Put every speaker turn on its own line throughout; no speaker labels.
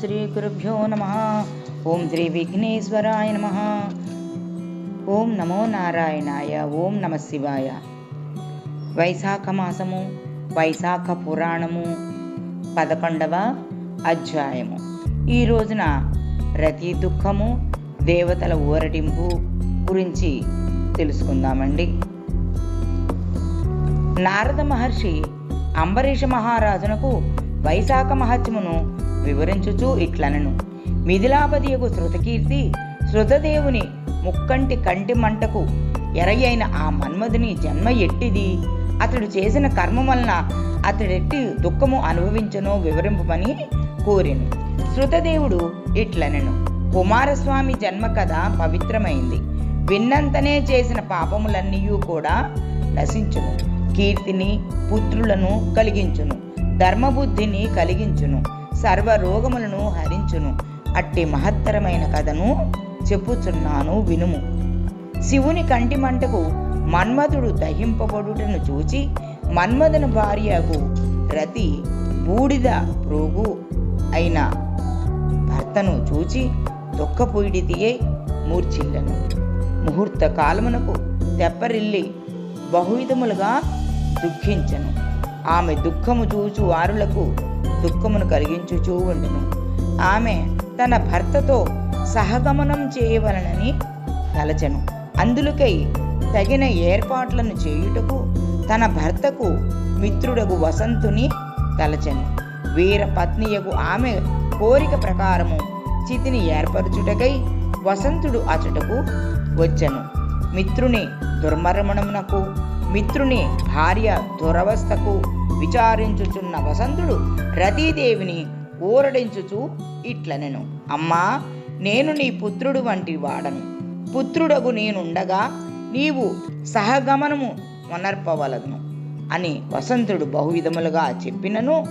శ్రీ గురుభ్యో నమ ఓం శ్రీ విఘ్నేశ్వరాయ నమ ఓం నమో నారాయణాయ ఓం నమ శివాయ వైశాఖ మాసము వైశాఖ పురాణము పదకొండవ అధ్యాయము. ఈ రోజున రతి దుఃఖము దేవతల ఊరటింపు గురించి తెలుసుకుందామండి. నారద మహర్షి అంబరీష మహారాజునకు వైశాఖ మహత్యమును వివరించుచూ ఇట్లనను. మిథిలాపతియకు శృతకీర్తి శృతదేవుని ముక్కంటి కంటి మంటకు ఎరయైన ఆ మన్మధుని జన్మ ఎట్టిది? అతడు చేసిన కర్మ వలన అతడెట్టి దుఃఖము అనుభవించను వివరింపమని కోరిను. శృతదేవుడు ఇట్లనెను. కుమారస్వామి జన్మ కథ పవిత్రమైంది. విన్నంతనే చేసిన పాపములన్నీ కూడా నశించును. కీర్తిని పుత్రులను కలిగించును. ధర్మబుద్ధిని కలిగించును. సర్వ రోగములను హరించును. అట్టి మహత్తరమైన కథను చెప్పుచున్నాను వినుము. శివుని కంటి మంటకు మన్మధుడు దహింపబడుటను చూచి మన్మధుని భార్యకు రతి బూడిద ప్రోగు అయిన భర్తను చూచి దుఃఖపూడితియే మూర్చిల్లను ముహూర్త కాలమునకు తెప్పరిల్లి బహువిధములుగా దుఃఖించను. ఆమె దుఃఖము చూచు వారులకు దుఃఖమును కలిగించుచూ ఉండును. ఆమె తన భర్తతో సహగమనం చేయవలనని తలచను. అందులకై తగిన ఏర్పాట్లను చేయుటకు తన భర్తకు మిత్రుడగు వసంతుని తలచను. వీర పత్నియకు ఆమె కోరిక ప్రకారము చితిని ఏర్పరచుటకై వసంతుడు అచటకు వచ్చను. మిత్రుని దుర్మరణమునకు మిత్రుని భార్య దురవస్థకు విచారించుచున్న వసంతుడు రతీదేవిని ఊరడించుచు ఇట్లనెను. అమ్మా నేను నీ పుత్రుడు వంటి వాడను. పుత్రుడగు నేనుండగా నీవు సహగమనము వనర్పవలను అని వసంతుడు బహువిధములుగా చెప్పినను.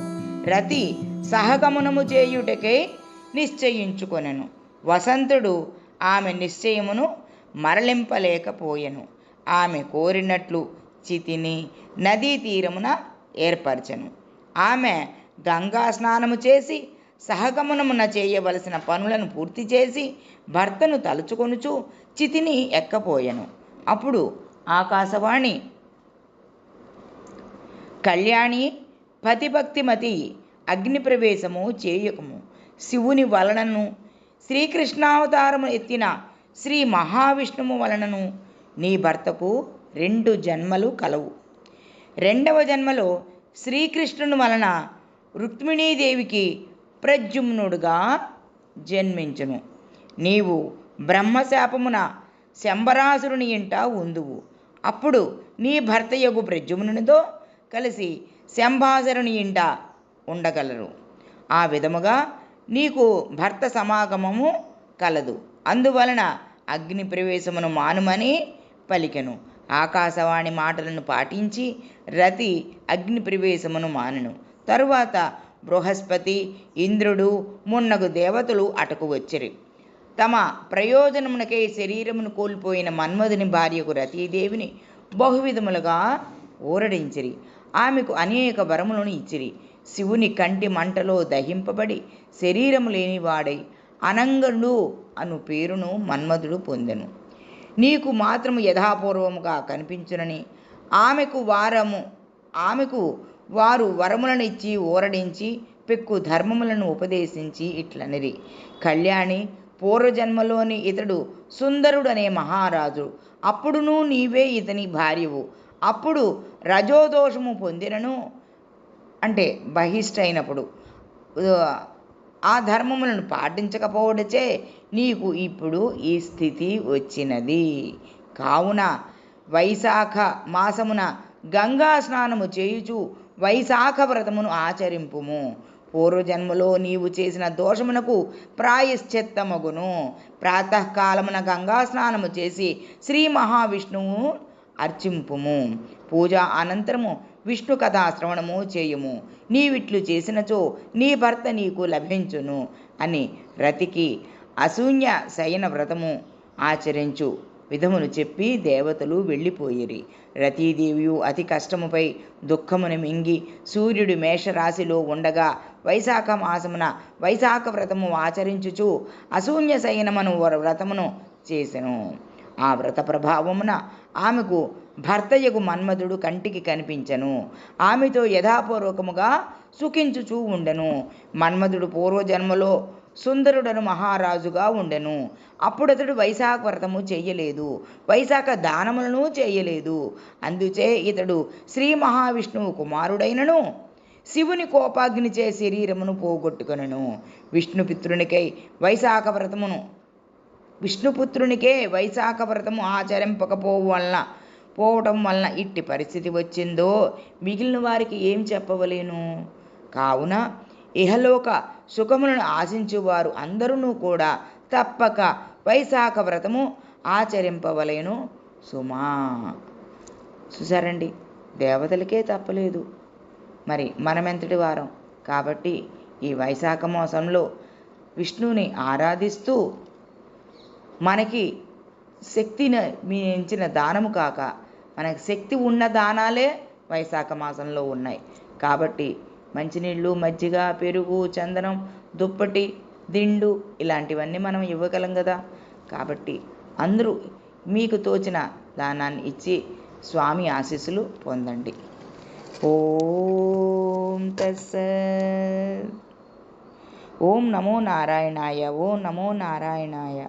రతి సహగమనము చేయుటకై నిశ్చయించుకొనెను. వసంతుడు ఆమె నిశ్చయమును మరలింపలేకపోయెను. ఆమె కోరినట్లు చితిని నదీ తీరమున ఏర్పరచెను. ఆమె గంగా స్నానము చేసి సహగమనమున చేయవలసిన పనులను పూర్తి చేసి భర్తను తలుచుకొనుచు చితిని ఎక్కపోయెను. అప్పుడు ఆకాశవాణి కళ్యాణి పతిభక్తిమతి అగ్ని ప్రవేశము చేయకము. శివుని వలనను శ్రీకృష్ణావతారము ఎత్తిన శ్రీ మహావిష్ణువు వలనను నీ భర్తకు రెండు జన్మలు కలవు. రెండవ జన్మలో శ్రీకృష్ణుని వలన రుక్మిణీదేవికి ప్రజుమ్నుడుగా జన్మించును. నీవు బ్రహ్మశాపమున శంబరాసురుని ఇంట ఉందువు. అప్పుడు నీ భర్త యొగు ప్రజుమ్నునితో కలిసి శంభాసురుని ఇంట ఉండగలరు. ఆ విధముగా నీకు భర్త సమాగమము కలదు. అందువలన అగ్ని ప్రవేశమును మానుమని పలికెను. ఆకాశవాణి మాటలను పాటించి రతి అగ్ని ప్రవేశమును మానెను. తరువాత బృహస్పతి ఇంద్రుడు మున్నగు దేవతలు అటకు వచ్చిరి. తమ ప్రయోజనమునకై శరీరమును కోల్పోయిన మన్మధుని భార్యకు రతీదేవిని బహువిధములుగా ఊరడించిరి. ఆమెకు అనేక వరములను ఇచ్చిరి. శివుని కంటి మంటలో దహింపబడి శరీరము లేనివాడై అనంగనుడు అను పేరును మన్మధుడు పొందెను. నీకు మాత్రము యథాపూర్వముగా కనిపించునని. ఆమెకు వారము ఆమెకు వారు వరములనిచ్చి ఊరడించి పెక్కు ధర్మములను ఉపదేశించి ఇట్లనిరి. కళ్యాణి పూర్వజన్మలోని ఇతడు సుందరుడనే మహారాజు. అప్పుడును నీవే ఇతని భార్యవు. అప్పుడు రజోదోషము పొందినను అంటే బహిష్టైనప్పుడు ఆ ధర్మములను పాటించకపోవడచే నీకు ఇప్పుడు ఈ స్థితి వచ్చినది. కావున వైశాఖ మాసమున గంగా స్నానము చేయుచు వైశాఖ వ్రతమును ఆచరింపుము. పూర్వజన్మలో నీవు చేసిన దోషమునకు ప్రాయశ్చిత్తమగును. ప్రాతకాలమున గంగా స్నానము చేసి శ్రీ మహావిష్ణువు అర్చింపుము. పూజ అనంతరము విష్ణు కథాశ్రవణము చేయుము. నీవిట్లు చేసినచో నీ భర్త నీకు లభించును అని రతికి అశూన్య శయన వ్రతము ఆచరించు. విధమును చెప్పి దేవతలు వెళ్ళిపోయిరి. రతీదేవియు అతి కష్టముపై దుఃఖమును మింగి సూర్యుడు మేషరాశిలో ఉండగా వైశాఖ మాసమున వైశాఖ వ్రతము ఆచరించుచు అశూన్య శయనమను వ్రతమును చేసెను. ఆ వ్రత ప్రభావమున ఆమెకు భర్తయ్యకు మన్మధుడు కంటికి కనిపించెను. ఆమెతో యథాపూర్వకముగా సుఖించుచూ ఉండెను. మన్మధుడు పూర్వజన్మలో సుందరుడను మహారాజుగా ఉండెను. అప్పుడతడు వైశాఖ వ్రతము చేయలేదు. వైశాఖ దానములను చేయలేదు. అందుచే ఇతడు శ్రీ మహావిష్ణువు కుమారుడైనను. శివుని కోపాగ్నిచే శరీరమును పోగొట్టుకొనను. విష్ణుపిత్రునికై వైశాఖ వ్రతమును. విష్ణుపుత్రునికే వైశాఖ వ్రతము ఆచరింపకపోవు వలన పోవటం వలన ఇట్టి పరిస్థితి వచ్చిందో మిగిలిన వారికి ఏం చెప్పవలేను? కావున ఇహలోక సుఖములను ఆశించువారు అందరూ కూడా తప్పక వైశాఖ వ్రతము ఆచరింపవలేను. సుమా. చూసారండి దేవతలకే తప్పలేదు. మరి మనమెంతటి వారం? కాబట్టి ఈ వైశాఖ మాసంలో విష్ణువుని ఆరాధిస్తూ మనకి శక్తిని మించిన దానము కాక మనకి శక్తి ఉన్న దానాలే వైశాఖ మాసంలో ఉన్నాయి. కాబట్టి మంచినీళ్ళు మజ్జిగ పెరుగు చందనం దుప్పటి దిండు ఇలాంటివన్నీ మనం ఇవ్వగలం కదా కాబట్టి అందరూ మీకు తోచిన దానాన్ని ఇచ్చి స్వామి ఆశీస్సులు పొందండి. ఓం తస్స. ఓం నమో నారాయణాయ ఓం నమో నారాయణాయ.